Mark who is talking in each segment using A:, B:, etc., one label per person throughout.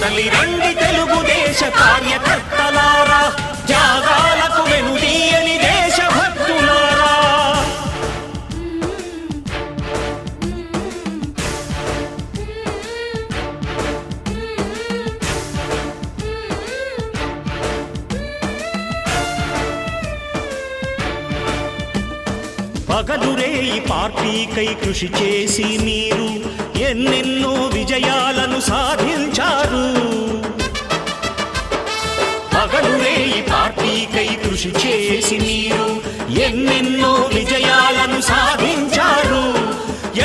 A: కదలి రండి తెలుగుదేశ కార్యకర్తలారా త్యాగాలకు వెనుదీయని దేశభక్తులారా. పగలురే ఈ పార్టీకై కృషి చేసి మీరు ఎన్నెన్నో విజయాలను సాధ కృషి చేసి మీరు ఎన్నెన్నో విజయాలను సాధించారు.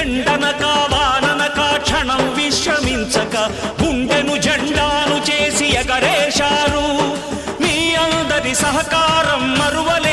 A: ఎండనక వాననక క్షణం విశ్రమించక గుండెను జెండాను చేసి ఎగరేశారు. మీ అందరి సహకారం మరువలే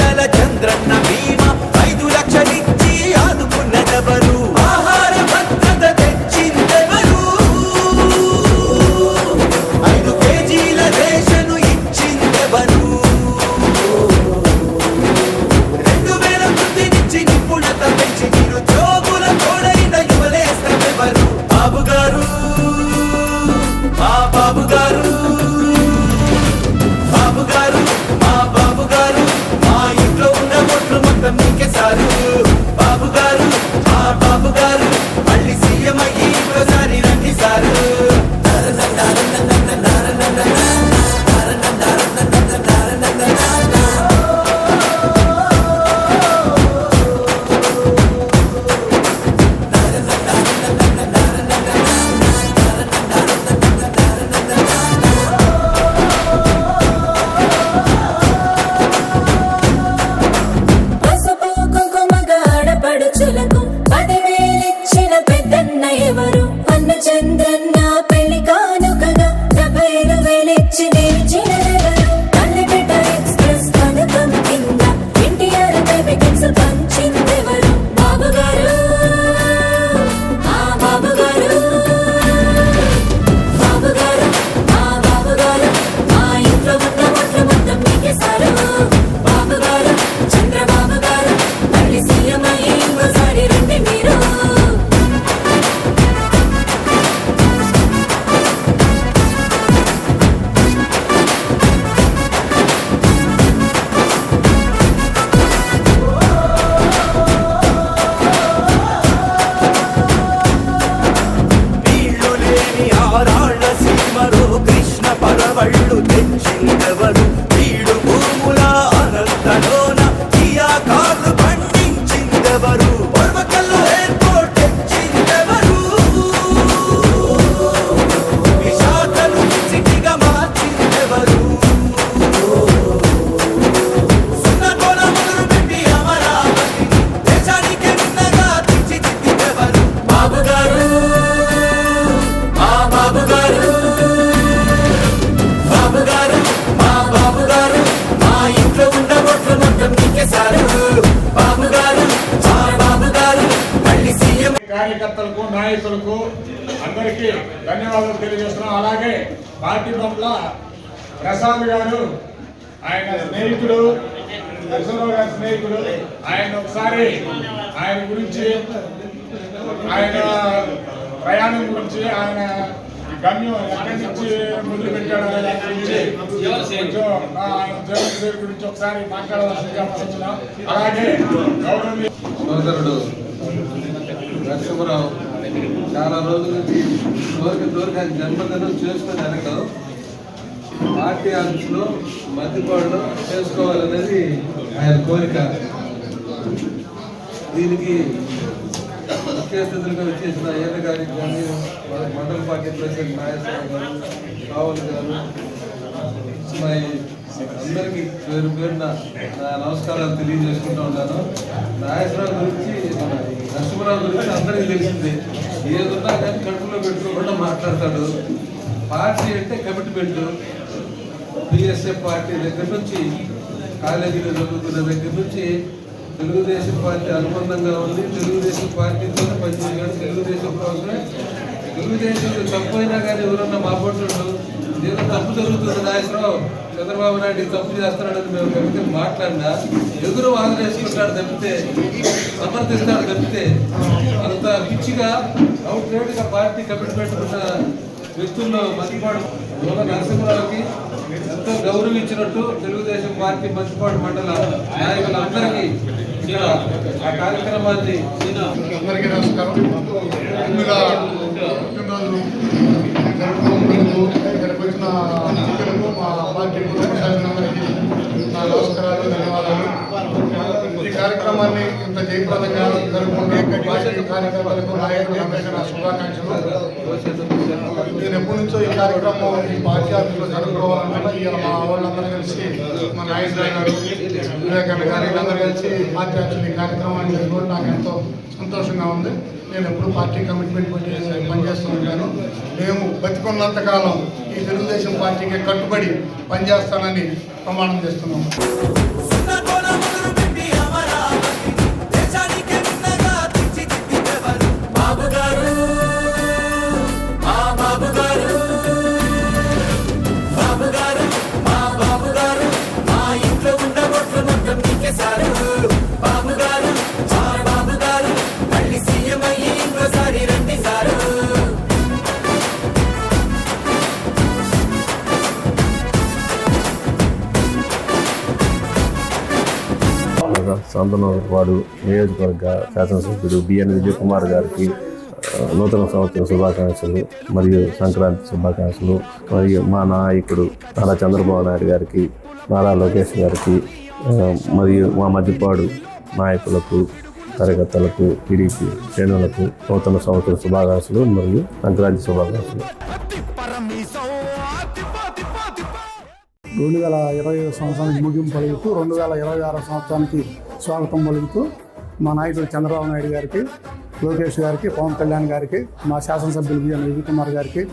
B: అందరికీ ధన్యవాదాలు తెలియజేస్తున్నాం. అలాగే పార్టీ పట్ల ప్రసాద్ గారు ఆయన స్నేహితుడు నరసింహరావు గారి స్నేహితుడు ఆయన ఒకసారి ఆయన గురించి ఆయన ప్రయాణం గురించి ఆయన గమ్యం ఎక్కడి నుంచి మొదలు పెట్టాడు అనే గురించి కొంచెం ఆయన జీవన గురించి ఒకసారి మాట్లాడవలసిందిగా అలాగే గౌరవ
C: సోదరుడు నరసింహరావు చాలా రోజుల నుంచి కోరిక కోరిక జన్మదినం చేసుకుని పార్టీ ఆఫీస్లో మధ్యపాడులో చేసుకోవాలనేది ఆయన కోరిక. దీనికి ముఖ్య అతిథులుగా వచ్చేసిన అయ్యన్న గారికి కానీ మండల పార్టీ ప్రెసిడెంట్ నాగేశ్వరరావు గారు రావుల్ గారు మై అందరికీ పేరు పేరున నా నమస్కారాలు తెలియజేసుకుంటూ ఉన్నాను. నాగేశ్వరరావు గురించి మన నరసింహరావు గురించి అందరికీ తెలిసింది. ఏదున్నా కానీ కడుపులో పెట్టుకోకుండా మాట్లాడతాడు. పార్టీ అంటే కమిట్మెంట్ బిఎస్ఎఫ్ పార్టీ దగ్గర నుంచి కాలేజీలో చదువుకున్న దగ్గర నుంచి తెలుగుదేశం పార్టీ అనుబంధంగా ఉంది. తెలుగుదేశం పార్టీతో పనిచేయడం తెలుగుదేశం కోసమే తెలుగుదేశం తప్పైనా కానీ ఎవరన్నా మా పట్టు ఏదో తప్పు జరుగుతుంది నాగేశ్వరరావు చంద్రబాబు నాయుడు తప్పు చేస్తున్నాడని మేము కమిటీ మాట్లాడినా ఎదురు ఆదరేసుకుంటాడు తప్పితే సమర్థిస్తాడు తప్పితే అంత పిచ్చిగా అవుట్గా పార్టీ కమిట్మెంట్ ఉన్న వ్యక్తుల్లో మధ్యపాడు యోగ నరసింహరావుకి ఎంతో గౌరవించినట్టు తెలుగుదేశం పార్టీ మంచిపాడు మండల నాయకులందరికీ ఇక్కడ ఆ కార్యక్రమాన్ని
B: అందరికీ నమస్కారం. ముందుగా పుట్టినరోజు ఇక్కడికి వచ్చిన అతిథులకు మా పార్టీ కుటుంబ సభ్యులందరికీ నా నమస్కారాలు ధన్యవాదాలు. ఈ కార్యక్రమాన్ని ఇంత జయప్రదంగా జరుపుకుంటే కార్యకర్తలకు నాయకులకు అందరికీ నా శుభాకాంక్షలు.
D: నేను ఎప్పటి నుంచో ఈ కార్యక్రమం ఈ పాఠ్యాంశంలో ఆఫీస్లో ఇలా మా వాళ్ళందరూ కలిసి మా నాగేశ్వర గారు వివేకానంద గారు వీళ్ళందరూ కలిసి పార్టీ ఈ కార్యక్రమాన్ని జరుపుకోవడం నాకు ఎంతో సంతోషంగా ఉంది. నేను ఎప్పుడు పార్టీ కమిట్మెంట్ పెట్టి పనిచేస్తూ ఉంటాను మేము బతికున్నంతకాలం ఈ తెలుగుదేశం పార్టీకి కట్టుబడి పనిచేస్తానని ప్రమాణం చేస్తున్నాము.
E: వాడు నియోజకవర్గ శాసనసభ్యుడు బిఎన్ విజయ్ కుమార్ గారికి నూతన సంవత్సర శుభాకాంక్షలు మరియు సంక్రాంతి శుభాకాంక్షలు. మరియు మా నాయకుడు నారా చంద్రబాబు నాయుడు గారికి నారా లోకేష్ గారికి మరియు మా మధ్యపాడు నాయకులకు కార్యకర్తలకు టీడీపీ శ్రేణులకు నూతన సంవత్సర శుభాకాంక్షలు మరియు సంక్రాంతి శుభాకాంక్షలు.
F: రెండు వేల ఇరవై సంవత్సరానికి ముగింపు రెండు వేల ఇరవై ఆరో సంవత్సరానికి స్వాగతం పలుకుతూ మా నాయకుడు చంద్రబాబు నాయుడు గారికి లోకేష్ గారికి పవన్ కళ్యాణ్ గారికి మా శాసనసభ్యులు బిఎన్ విజయ్ కుమార్ గారికి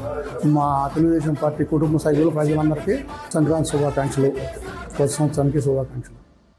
F: మా తెలుగుదేశం పార్టీ కుటుంబ సభ్యులు ప్రజలందరికీ సంక్రాంతి శుభాకాంక్షలు. కొత్త సంవత్సరానికి శుభాకాంక్షలు.